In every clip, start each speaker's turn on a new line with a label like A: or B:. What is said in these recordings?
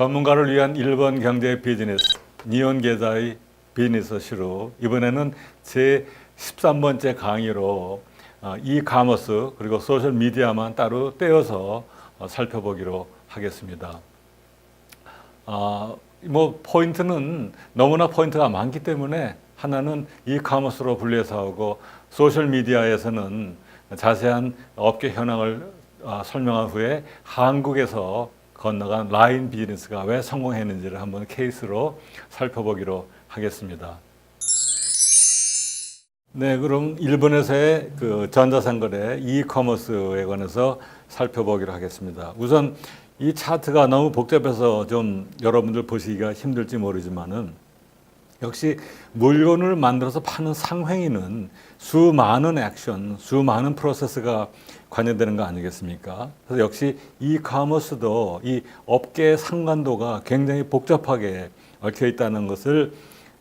A: 전문가를 위한 일본 경제 비즈니스 니온 계좌의 비즈니스 시로 이번에는 제 13번째 강의로 어, 이카머스 그리고 소셜 미디어만 따로 떼어서 어, 살펴보기로 하겠습니다. 아, 뭐 포인트는 너무나 포인트가 많기 때문에 하나는 이카머스로 분리해서 하고 소셜 미디어에서는 자세한 업계 현황을 아, 설명한 후에 한국에서 건너간 라인 비즈니스가 왜 성공했는지를 한번 케이스로 살펴보기로 하겠습니다. 네, 그럼 일본에서의 그 전자상거래 이커머스에 관해서 살펴보기로 하겠습니다. 우선 이 차트가 너무 복잡해서 좀 여러분들 보시기가 힘들지 모르지만은 역시 물건을 만들어서 파는 상행위는 수많은 액션, 수많은 프로세스가 관여되는 거 아니겠습니까? 그래서 역시 이 커머스도 이 업계의 상관도가 굉장히 복잡하게 얽혀 있다는 것을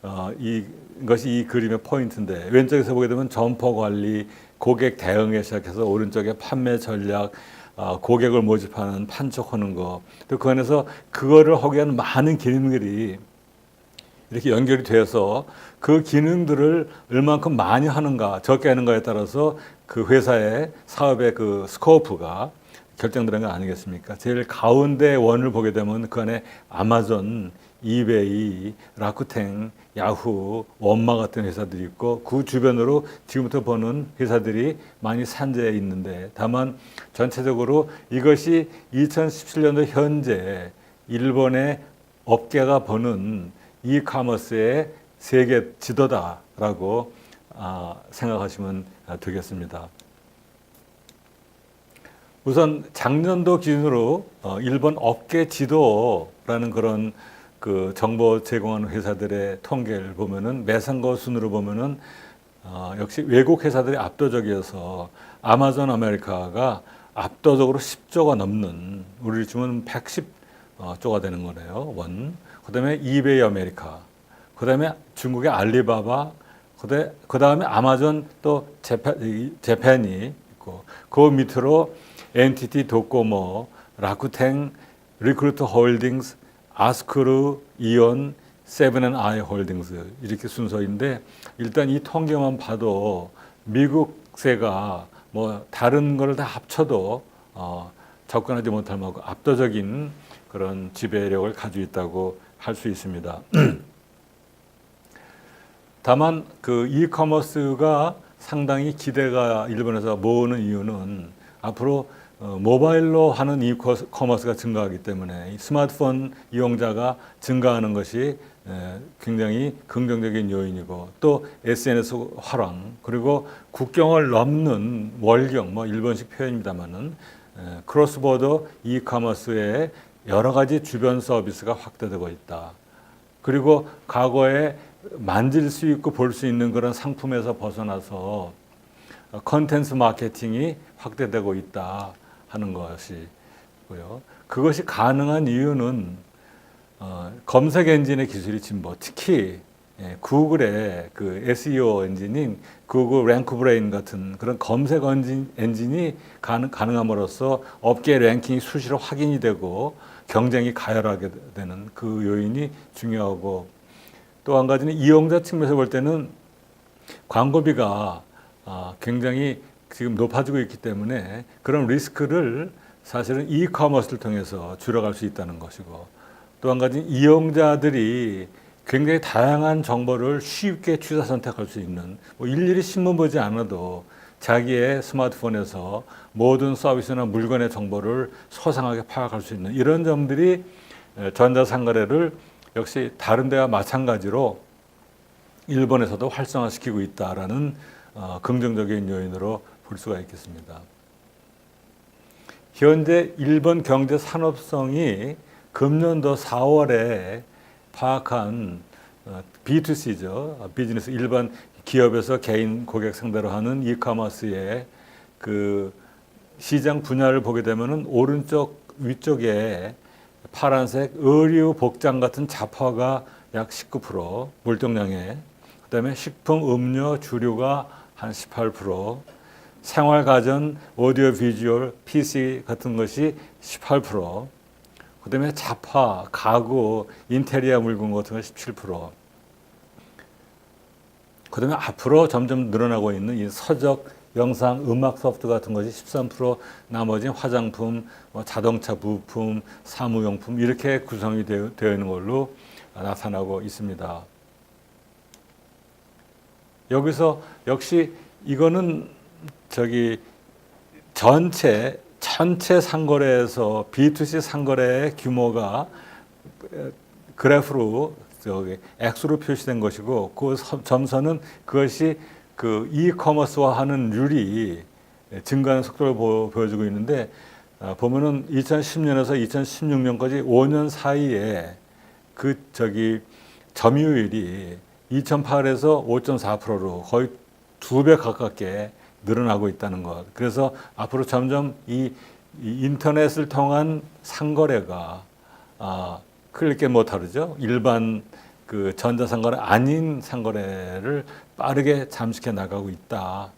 A: 어, 이 것이 이 그림의 포인트인데 왼쪽에서 보게 되면 점포 관리, 고객 대응에 시작해서 오른쪽에 판매 전략, 어, 고객을 모집하는 판촉하는 거, 또 그 안에서 그거를 하기 위한 많은 기능들이 이렇게 연결이 되어서 그 기능들을 얼만큼 많이 하는가 적게 하는가에 따라서 그 회사의 사업의 그 스코프가 결정되는 거 아니겠습니까? 제일 가운데 원을 보게 되면 그 안에 아마존, 이베이, 라쿠텐, 야후, 원마 같은 회사들이 있고 그 주변으로 지금부터 보는 회사들이 많이 산재해 있는데 다만 전체적으로 이것이 2017년도 현재 일본의 업계가 버는 이카머스의 세계 지도다라고 아, 생각하시면 되겠습니다. 우선 작년도 기준으로 어, 일본 업계 지도라는 그런 그 정보 제공하는 회사들의 통계를 보면은 매상거 순으로 보면은 어, 역시 외국 회사들이 압도적이어서 아마존 아메리카가 압도적으로 10조가 넘는 우리 치면 110조가 되는 거네요 원. 그다음에 이베이 아메리카, 그다음에 중국의 알리바바, 그 다음에 아마존 또 재팬, 재팬이 있고 그 밑으로 NTT 도코모, 라쿠텐, 리크루트 홀딩스, 아스크루, 이온, 세븐앤아이 홀딩스 이렇게 순서인데 일단 이 통계만 봐도 미국세가 뭐 다른 걸 다 합쳐도 어, 접근하지 못할 만큼 압도적인 그런 지배력을 가지고 있다고 할 수 있습니다. 다만 그 이커머스가 상당히 기대가 일본에서 모으는 이유는 앞으로 어, 모바일로 하는 이커머스가 증가하기 때문에 스마트폰 이용자가 증가하는 것이 굉장히 긍정적인 요인이고 또 SNS 활황 그리고 국경을 넘는 월경 뭐 일본식 표현입니다만은 크로스보더 이커머스의 여러 가지 주변 서비스가 확대되고 있다. 그리고 과거에 만질 수 있고 볼 수 있는 그런 상품에서 벗어나서 컨텐츠 마케팅이 확대되고 있다 하는 것이고요. 그것이 가능한 이유는 어, 검색 엔진의 기술이 진보, 특히 예, 구글의 그 SEO 엔진인 구글 랭크 브레인 같은 그런 검색 엔진, 엔진이 가능, 가능함으로써 업계 랭킹이 수시로 확인이 되고 경쟁이 가열하게 되는 그 요인이 중요하고 또 한 가지는 이용자 측면에서 볼 때는 광고비가 아, 굉장히 지금 높아지고 있기 때문에 그런 리스크를 사실은 이커머스를 통해서 줄여갈 수 있다는 것이고 또 한 가지 이용자들이 굉장히 다양한 정보를 쉽게 취사 선택할 수 있는 뭐 일일이 신문 보지 않아도 자기의 스마트폰에서 모든 서비스나 물건의 정보를 소상하게 파악할 수 있는 이런 점들이 전자상거래를 역시 다른 데와 마찬가지로 일본에서도 활성화시키고 있다라는 어, 긍정적인 요인으로 볼 수가 있겠습니다. 현재 일본 경제 산업성이 금년도 4월에 파악한 어, B2C죠. 비즈니스 일반 기업에서 개인 고객 상대로 하는 이커머스의 그 시장 분야를 보게 되면은 오른쪽 위쪽에 파란색 의류 복장 같은 잡화가 약 19% 물동량에. 그다음에 식품 음료 주류가 한 18% 생활 가전 오디오 비주얼 PC 같은 것이 18% 그다음에 자파, 가구, 인테리어 물건 같은 거 17%. 그다음에 앞으로 점점 늘어나고 있는 이 서적, 영상, 음악 소프트 같은 것이 13%, 나머지 화장품, 뭐 자동차 부품, 사무용품 이렇게 구성이 되어, 되어 있는 걸로 나타나고 있습니다. 여기서 역시 이거는 저기 전체 전체 상거래에서 B2C 상거래의 규모가 그래프로 저기 X로 표시된 것이고 그 서- 점선은 그것이 그 이커머스화하는 률이 증가하는 속도를 보, 여주고 있는데 아, 보면은 2010년에서 2016년까지 5년 사이에 그 저기 점유율이 2008에서 5.4%로 거의 두 배 가깝게 늘어나고 있다는 것. 그래서 앞으로 점점 이, 이 인터넷을 통한 상거래가 아, 그렇게 뭐 다르죠. 일반 그 전자상거래 아닌 상거래를 빠르게 잠식해 나가고 있다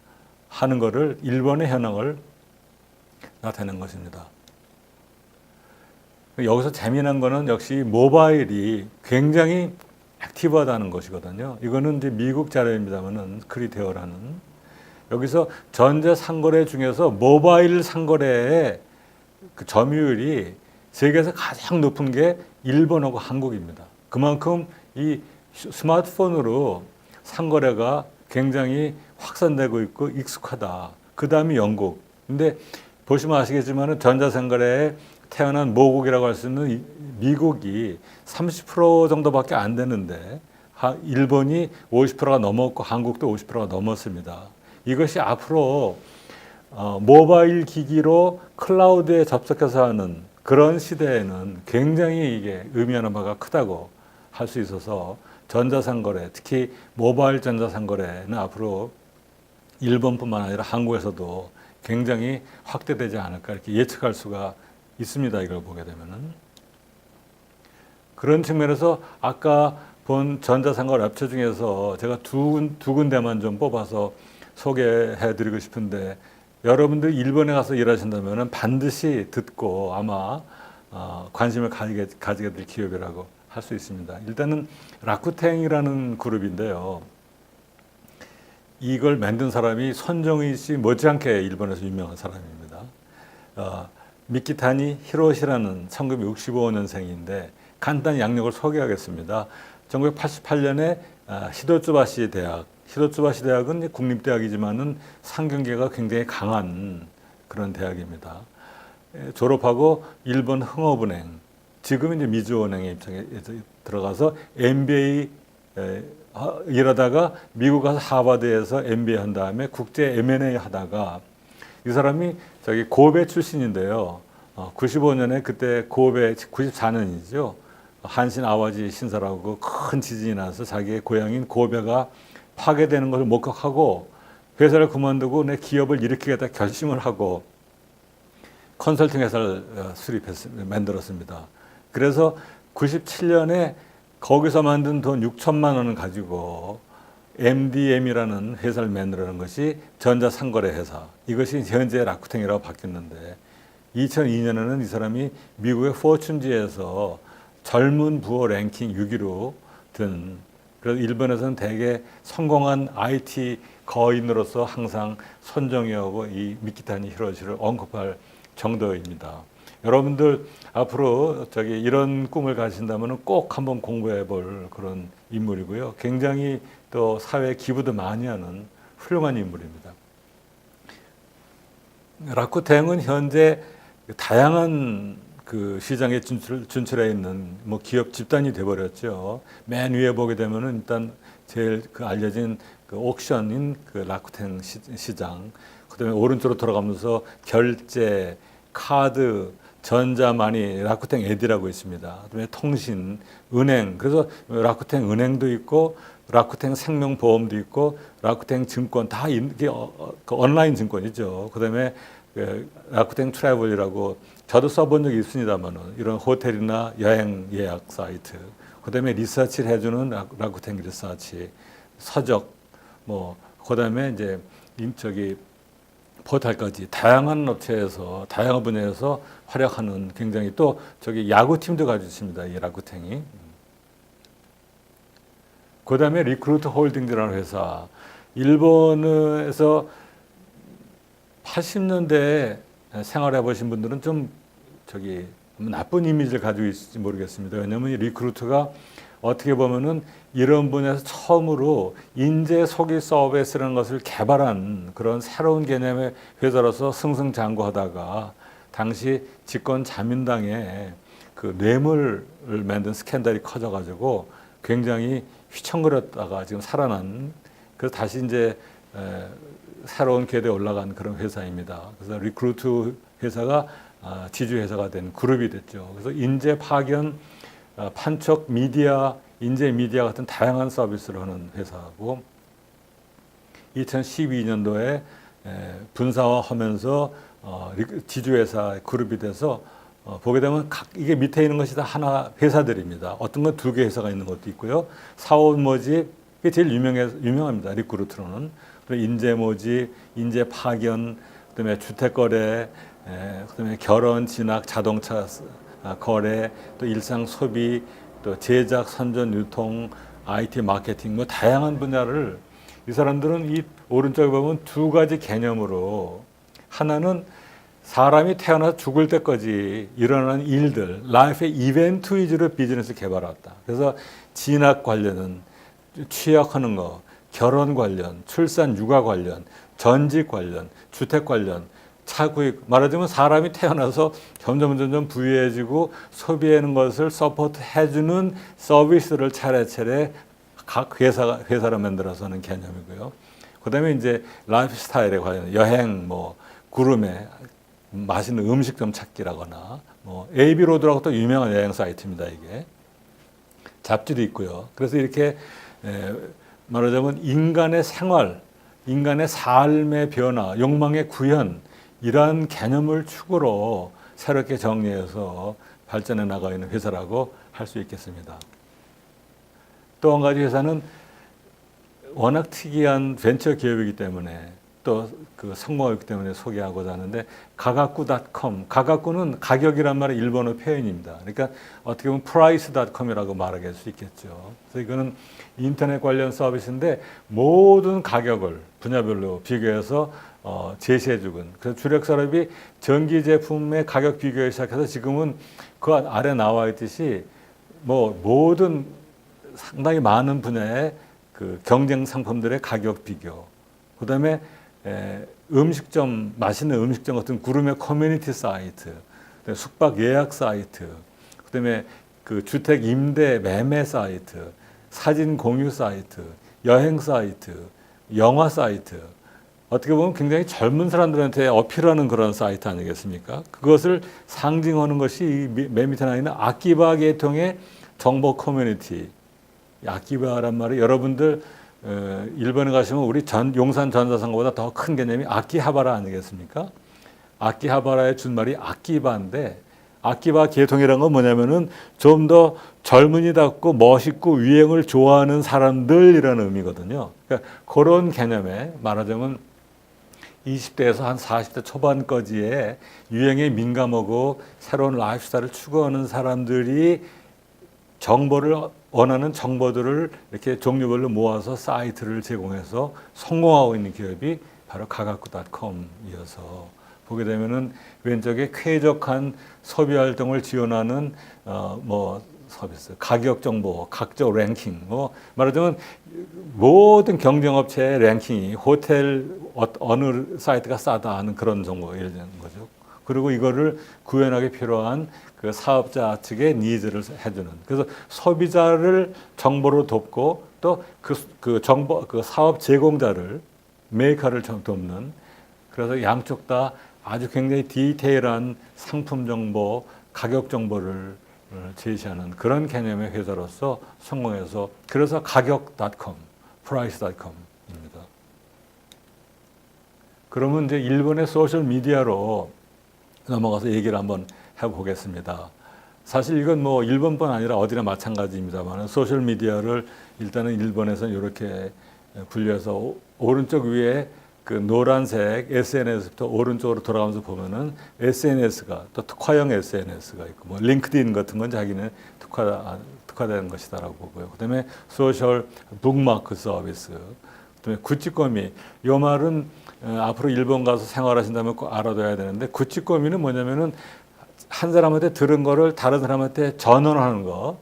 A: 하는 것을 일본의 현황을 나타낸 것입니다. 여기서 재미난 거는 역시 모바일이 굉장히 액티브하다는 것이거든요. 이거는 이제 미국 자료입니다만은 크리테어라는 여기서 전자 상거래 중에서 모바일 상거래의 그 점유율이 세계에서 가장 높은 게 일본하고 한국입니다. 그만큼 이 스마트폰으로 상거래가 굉장히 확산되고 있고 익숙하다. 그 다음이 영국. 근데 보시면 아시겠지만은 전자상거래에 태어난 모국이라고 할 수 있는 이- 미국이 30% 정도밖에 안 되는데 하- 일본이 50%가 넘었고 한국도 50%가 넘었습니다. 이것이 앞으로 어, 모바일 기기로 클라우드에 접속해서 하는 그런 시대에는 굉장히 이게 의미하는 바가 크다고 할 수 있어서 전자상거래, 특히 모바일 전자상거래는 앞으로 일본뿐만 아니라 한국에서도 굉장히 확대되지 않을까 이렇게 예측할 수가 있습니다. 이걸 보게 되면은 그런 측면에서 아까 본 전자상거래 업체 중에서 제가 두, 군데만 좀 뽑아서 소개해드리고 싶은데 여러분들 일본에 가서 일하신다면 반드시 듣고 아마 어, 관심을 가지게 될 기업이라고 할 수 있습니다. 일단은 라쿠텐이라는 그룹인데요. 이걸 만든 사람이 손정희 씨 못지않게 일본에서 유명한 사람입니다. 어, 미키타니 히로시라는 1965년생인데 간단히 양력을 소개하겠습니다. 1988년에 아, 히도츠바시 대학, 히도츠바시 대학은 국립대학이지만은 상경계가 굉장히 강한 그런 대학입니다. 에, 졸업하고 일본 흥업은행, 지금 이제 미주은행에 입장에 들어가서 MBA 일하다가 미국 가서 하버드에서 MBA 한 다음에 국제 M&A 하다가 이 사람이 저기 고베 출신인데요. 어, 95년에 그때 고베 94년이죠. 한신 아와지 신사라고 큰 지진이 나서 자기의 고향인 고베가 파괴되는 것을 목격하고 회사를 그만두고 내 기업을 일으키겠다 결심을 하고 컨설팅 회사를 어, 수립했 만들었습니다. 그래서 97년에 거기서 만든 돈 6천만 원을 가지고 MDM이라는 회사를 만들어낸 것이 전자상거래 회사. 이것이 현재 라쿠텐이라고 바뀌었는데 2002년에는 이 사람이 미국의 포춘지에서 젊은 부호 랭킹 6위로 든 그래서 일본에서는 대개 성공한 IT 거인으로서 항상 손정희하고 이 미키타니 히로시를 언급할 정도입니다. 여러분들 앞으로 저기 이런 꿈을 가진다면 꼭 한번 공부해 볼 그런 인물이고요. 굉장히 또 사회 기부도 많이 하는 훌륭한 인물입니다. 라쿠텐은 현재 다양한 그 시장에 진출, 진출해 있는 뭐 기업 집단이 돼버렸죠. 맨 위에 보게 되면은 일단 제일 그 알려진 그 옥션인 그 라쿠텐 시, 시장. 그다음에 오른쪽으로 돌아가면서 결제, 카드, 전자마니, 라쿠텐 에디라고 있습니다. 그다음에 통신, 은행. 그래서 라쿠텐 은행도 있고 라쿠텐 생명보험도 있고 라쿠텐 증권 다 이게 어, 어, 그 온라인 증권이죠. 그다음에 그 라쿠텐 트래블이라고 저도 써본 적이 있습니다만은 이런 호텔이나 여행 예약 사이트. 그다음에 리서치를 해주는 라- 라쿠텐 리서치, 서적, 뭐 그다음에 이제 인 저기 포탈까지 다양한 업체에서 다양한 분야에서 활약하는 굉장히 또 저기 야구팀도 가지고 있습니다. 이 라쿠텐이. 그 다음에 리크루트 홀딩즈라는 회사. 일본에서 80년대에 생활해 보신 분들은 좀 저기 나쁜 이미지를 가지고 있을지 모르겠습니다. 왜냐하면 이 리크루트가 어떻게 보면은 이런 분야에서 처음으로 인재 소개 서비스라는 것을 개발한 그런 새로운 개념의 회사로서 승승장구하다가 당시 집권 자민당에 그 뇌물을 만든 스캔들이 커져가지고 굉장히 휘청거렸다가 지금 살아난 그래서 다시 이제 에, 새로운 궤도에 올라간 그런 회사입니다. 그래서 리크루트 회사가 아, 지주 회사가 된 그룹이 됐죠. 그래서 인재 파견, 아, 판촉 미디어, 인재 미디어 같은 다양한 서비스를 하는 회사고 2012년도에 분사화하면서 어, 리- 지주 회사 그룹이 돼서 어, 보게 되면 각 이게 밑에 있는 것이 다 하나 회사들입니다. 어떤 건 두 개 회사가 있는 것도 있고요. 사원 모집 이게 제일 유명해 유명합니다. 리크루트로는 인재 모집, 인재 파견, 그다음에 주택 거래, 에, 그다음에 결혼, 진학, 자동차 스- 아, 거래, 또 일상 소비, 또 제작, 선전, 유통, IT 마케팅 뭐 다양한 분야를 이 사람들은 이 오른쪽에 보면 두 가지 개념으로 하나는 사람이 태어나서 죽을 때까지 일어나는 일들, 라이프의 이벤트 위주로 비즈니스 개발했다. 그래서 진학 관련은 취약하는 거, 결혼 관련, 출산 육아 관련, 전직 관련, 주택 관련, 차구입 말하자면 사람이 태어나서 점점 점점 부유해지고 소비하는 것을 서포트 해주는 서비스를 차례차례 각 회사가 회사로 만들어서 하는 개념이고요. 그다음에 이제 라이프 스타일에 관련 여행 뭐 구름에 맛있는 음식점 찾기라거나 뭐 AB 로드라고 또 유명한 여행 사이트입니다 이게 잡지도 있고요. 그래서 이렇게 에, 말하자면 인간의 생활, 인간의 삶의 변화, 욕망의 구현 이러한 개념을 축으로 새롭게 정리해서 발전해 나가 있는 회사라고 할 수 있겠습니다. 또 한 가지 회사는 워낙 특이한 벤처 기업이기 때문에 또 그 성공하기 때문에 소개하고자 하는데 가가쿠닷컴 가가쿠는 가격이란 말의 일본어 표현입니다. 그러니까 어떻게 보면 프라이스닷컴이라고 말할 수 있겠죠. 그래서 이거는 인터넷 관련 서비스인데 모든 가격을 분야별로 비교해서 어, 제시해 주군. 그래서 주력 산업이 전기 제품의 가격 비교에 시작해서 지금은 그 아래 나와 있듯이 뭐 모든 상당히 많은 분야의 그 경쟁 상품들의 가격 비교, 그다음에 에, 음식점 맛있는 음식점 같은 구름의 커뮤니티 사이트, 숙박 예약 사이트, 그다음에 그 주택 임대 매매 사이트, 사진 공유 사이트, 여행 사이트, 영화 사이트. 어떻게 보면 굉장히 젊은 사람들한테 어필하는 그런 사이트 아니겠습니까? 그것을 상징하는 것이 이맨 밑에 나 있는 아키바 계통의 정보 커뮤니티. 이 아키바란 말이 여러분들 어, 일본에 가시면 우리 전 용산 전자상가보다 더 큰 개념이 아키하바라 아니겠습니까? 아키하바라의 준말이 아키바인데 아키바 계통이라는 건 뭐냐면은 좀 더 젊은이답고 멋있고 유행을 좋아하는 사람들이라는 의미거든요. 그러니까 그런 개념에 말하자면 20대에서 한 40대 초반까지의 유행에 민감하고 새로운 라이프 스타일을 추구하는 사람들이 정보를 원하는 정보들을 이렇게 종류별로 모아서 사이트를 제공해서 성공하고 있는 기업이 바로 가가쿠닷컴이어서 보게 되면은 왼쪽에 쾌적한 소비 활동을 지원하는 어 뭐 서비스, 가격 정보, 각종 랭킹, 뭐 말하자면 모든 경쟁업체의 랭킹이 호텔 어, 어느 사이트가 싸다 하는 그런 정보가 예를 드는 거죠. 그리고 이거를 구현하기 필요한 그 사업자 측의 니즈를 해주는. 그래서 소비자를 정보로 돕고 또그 그 정보 그 사업 제공자를 메이커를 좀 돕는. 그래서 양쪽 다 아주 굉장히 디테일한 상품 정보, 가격 정보를 어, 제시하는 그런 개념의 회사로서 성공해서 그래서 가격.com, price.com입니다. 그러면 이제 일본의 소셜 미디어로 넘어가서 얘기를 한번 해보겠습니다. 사실 이건 뭐 일본뿐 아니라 어디나 마찬가지입니다만 소셜 미디어를 일단은 일본에서는 이렇게 분류해서 오- 오른쪽 위에 그 노란색 SNS부터 오른쪽으로 돌아가면서 보면은 SNS가 또 특화형 SNS가 있고 뭐 링크드인 같은 건 자기는 특화 아, 특화된 것이다라고 보고요. 그다음에 소셜 북마크 서비스. 그다음에 구찌꺼미. 이 말은 어, 앞으로 일본 가서 생활하신다면 꼭 알아둬야 되는데 구찌꺼미는 뭐냐면은 한 사람한테 들은 거를 다른 사람한테 전언하는 거.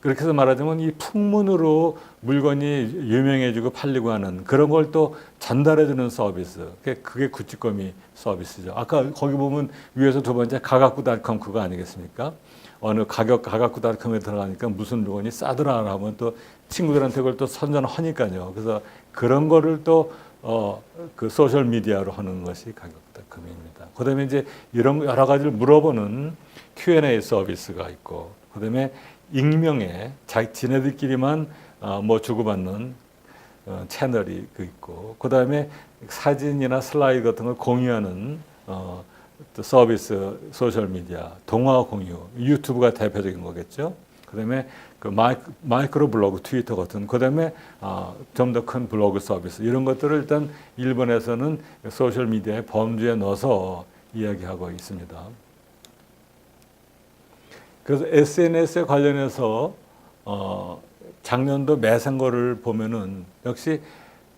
A: 그렇게 해서 말하자면 이 풍문으로 물건이 유명해지고 팔리고 하는 그런 걸 또 전달해주는 서비스. 그게, 구찌꺼미 서비스죠. 아까 거기 보면 위에서 두 번째 가각구닷컴 그거 아니겠습니까? 어느 가격 가각구닷컴에 들어가니까 무슨 물건이 싸더라 하면 또 친구들한테 그걸 또 선전하니까요. 그래서 그런 거를 또 어, 그 소셜 미디어로 하는 것이 가격구닷컴입니다. 그다음에 이제 이런 여러 가지를 물어보는 Q&A 서비스가 있고, 그다음에 익명의 자기 지네들끼리만 어, 뭐 주고받는 어, 채널이 그 있고 그 다음에 사진이나 슬라이드 같은 걸 공유하는 어, 또 서비스 소셜 미디어 동화 공유 유튜브가 대표적인 거겠죠. 그 다음에 그 마이크, 마이 크로 블로그 트위터 같은 그 다음에 어, 좀더 큰 블로그 서비스 이런 것들을 일단 일본에서는 소셜 미디어의 범주에 넣어서 이야기하고 있습니다. 그래서 SNS에 관련해서 어, 작년도 매상거를 보면은 역시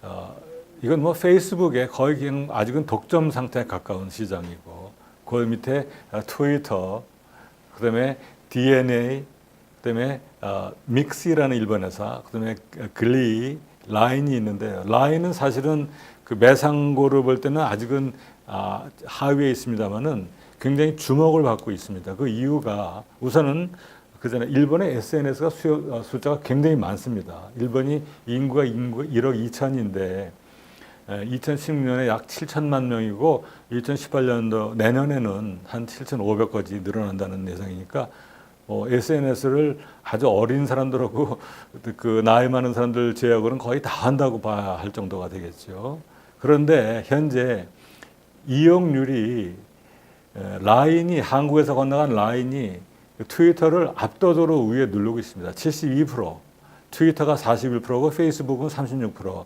A: 어, 이건 뭐 페이스북에 거의 그냥 아직은 독점 상태에 가까운 시장이고 그 밑에 어, 트위터 그다음에 DNA 그다음에 어, 믹스라는 일본 회사 그다음에 글리 라인이 있는데요. 라인은 사실은 그 매상고를 볼 때는 아직은 아, 하위에 있습니다만은 굉장히 주목을 받고 있습니다. 그 이유가 우선은 그 전에 일본의 SNS가 수요, 어, 숫자가 굉장히 많습니다. 일본이 인구가 인구 1억 2천인데 2016년에 약 7천만 명이고 2018년도 내년에는 한 7,500까지 늘어난다는 예상이니까 어, SNS를 아주 어린 사람들하고 그 나이 많은 사람들 제약으로는 거의 다 한다고 봐야 할 정도가 되겠죠. 그런데 현재 이용률이 에, 라인이 한국에서 건너간 라인이 트위터를 압도적으로 위에 누르고 있습니다. 72%, 트위터가 41%고 페이스북은 36%.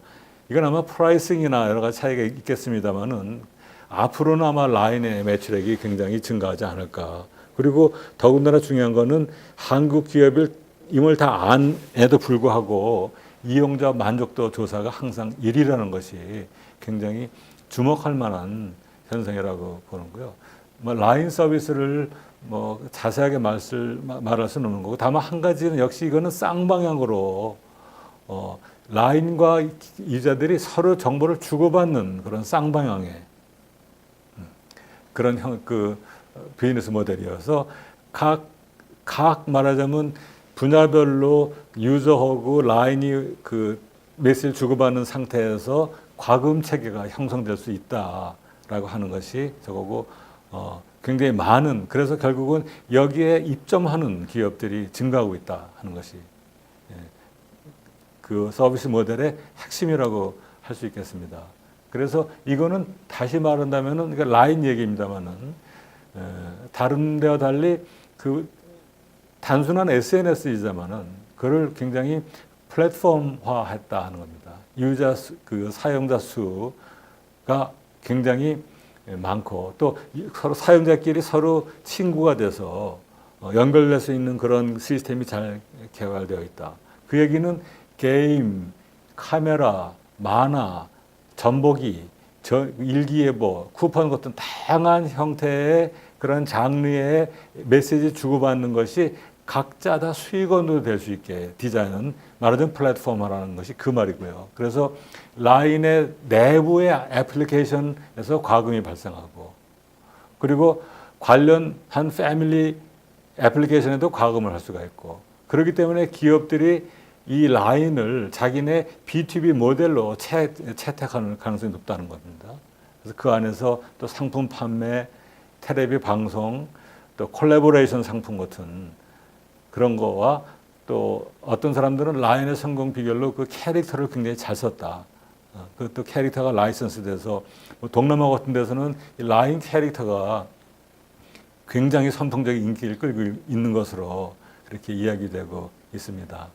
A: 이건 아마 프라이싱이나 여러 가지 차이가 있겠습니다만은 앞으로는 아마 라인의 매출액이 굉장히 증가하지 않을까. 그리고 더군다나 중요한 거는 한국 기업을 임을 다 안에도 불구하고 이용자 만족도 조사가 항상 1위라는 것이 굉장히 주목할 만한 현상이라고 보는 거요. 뭐 라인 서비스를 뭐 자세하게 말을 말할 수는 없는 거고 다만 한 가지는 역시 이거는 쌍방향으로 어 라인과 유저들이 서로 정보를 주고받는 그런 쌍방향의 음, 그런 형, 그 비즈니스 모델이어서 각, 각 말하자면 분야별로 유저하고 라인이 그 메시지를 주고받는 상태에서 과금 체계가 형성될 수 있다라고 하는 것이 저거고 어, 굉장히 많은 그래서 결국은 여기에 입점하는 기업들이 증가하고 있다 하는 것이 예, 그 서비스 모델의 핵심이라고 할 수 있겠습니다. 그래서 이거는 다시 말한다면은 그러니까 라인 얘기입니다만은 에, 다른 데와 달리 그 단순한 SNS이자만은 그를 굉장히 플랫폼화했다 하는 겁니다. 유자 수, 그 사용자 수가 굉장히 많고 또 서로 사용자끼리 서로 친구가 돼서 어, 연결될 수 있는 그런 시스템이 잘 개발되어 있다. 그 얘기는 게임, 카메라, 만화, 전보기, 저 일기예보, 쿠폰 같은 다양한 형태의 그런 장르의 메시지 주고받는 것이 각자 다 수익원으로 될 수 있게 디자인은 말하자면 플랫폼화라는 것이 그 말이고요. 그래서 라인의 내부의 애플리케이션에서 과금이 발생하고 그리고 관련한 패밀리 애플리케이션에도 과금을 할 수가 있고 그렇기 때문에 기업들이 이 라인을 자기네 B2B 모델로 채, 채택하는 가능성이 높다는 겁니다. 그래서 그 안에서 또 상품 판매, 텔레비 방송, 또 콜라보레이션 상품 같은 그런 거와 또 어떤 사람들은 라인의 성공 비결로 그 캐릭터를 굉장히 잘 썼다. 어, 그또 캐릭터가 라이선스 돼서 뭐 동남아 같은 데서는 이 라인 캐릭터가 굉장히 선풍적인 인기를 끌고 있는 것으로 그렇게 이야기되고 있습니다.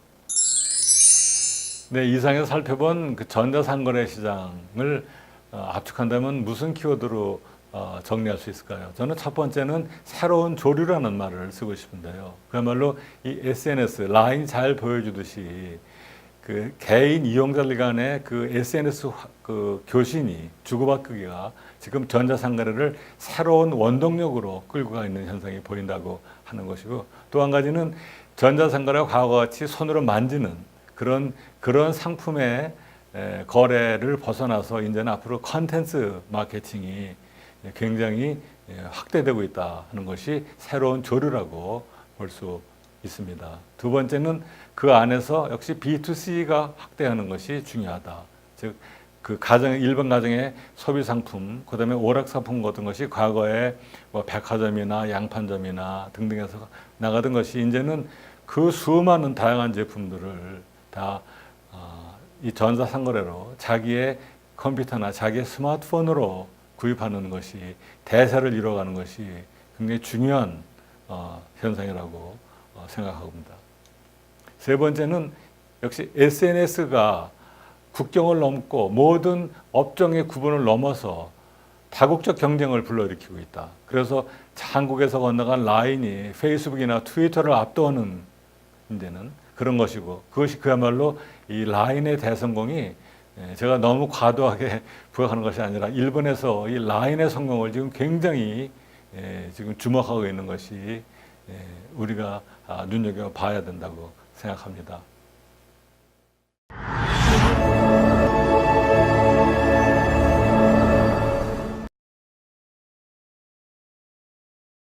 A: 네, 이상에서 살펴본 그 전자상거래 시장을 어, 압축한다면 무슨 키워드로 어, 정리할 수 있을까요? 저는 첫 번째는 새로운 조류라는 말을 쓰고 싶은데요. 그야말로 이 SNS 라인 잘 보여주듯이 그 개인 이용자들 간의 그 SNS 화- 그 교신이 주고받기가 지금 전자상거래를 새로운 원동력으로 끌고 가 있는 현상이 보인다고 하는 것이고 또 한 가지는 전자상거래와 과거와 같이 손으로 만지는 그런 그런 상품의 에, 거래를 벗어나서 이제는 앞으로 컨텐츠 마케팅이 굉장히 예, 확대되고 있다 하는 것이 새로운 조류라고 볼 수 있습니다. 두 번째는 그 안에서 역시 B2C가 확대하는 것이 중요하다. 즉, 그 가정, 일반 가정의 소비 상품, 그 다음에 오락 상품 같은 것이 과거에 뭐 백화점이나 양판점이나 등등에서 나가던 것이 이제는 그 수많은 다양한 제품들을 다 어, 이 전자 상거래로 자기의 컴퓨터나 자기의 스마트폰으로 구입하는 것이 대세를 이뤄가는 것이 굉장히 중요한 어, 현상이라고 어, 생각합니다. 세 번째는 역시 SNS가 국경을 넘고 모든 업종의 구분을 넘어서 다국적 경쟁을 불러일으키고 있다. 그래서 한국에서 건너간 라인이 페이스북이나 트위터를 압도하는 이제는 그런 것이고 그것이 그야말로 이 라인의 대성공이 예, 제가 너무 과도하게 부각하는 것이 아니라 일본에서 이 라인의 성공을 지금 굉장히 예, 지금 주목하고 있는 것이 예, 우리가 아, 눈여겨 봐야 된다고 생각합니다.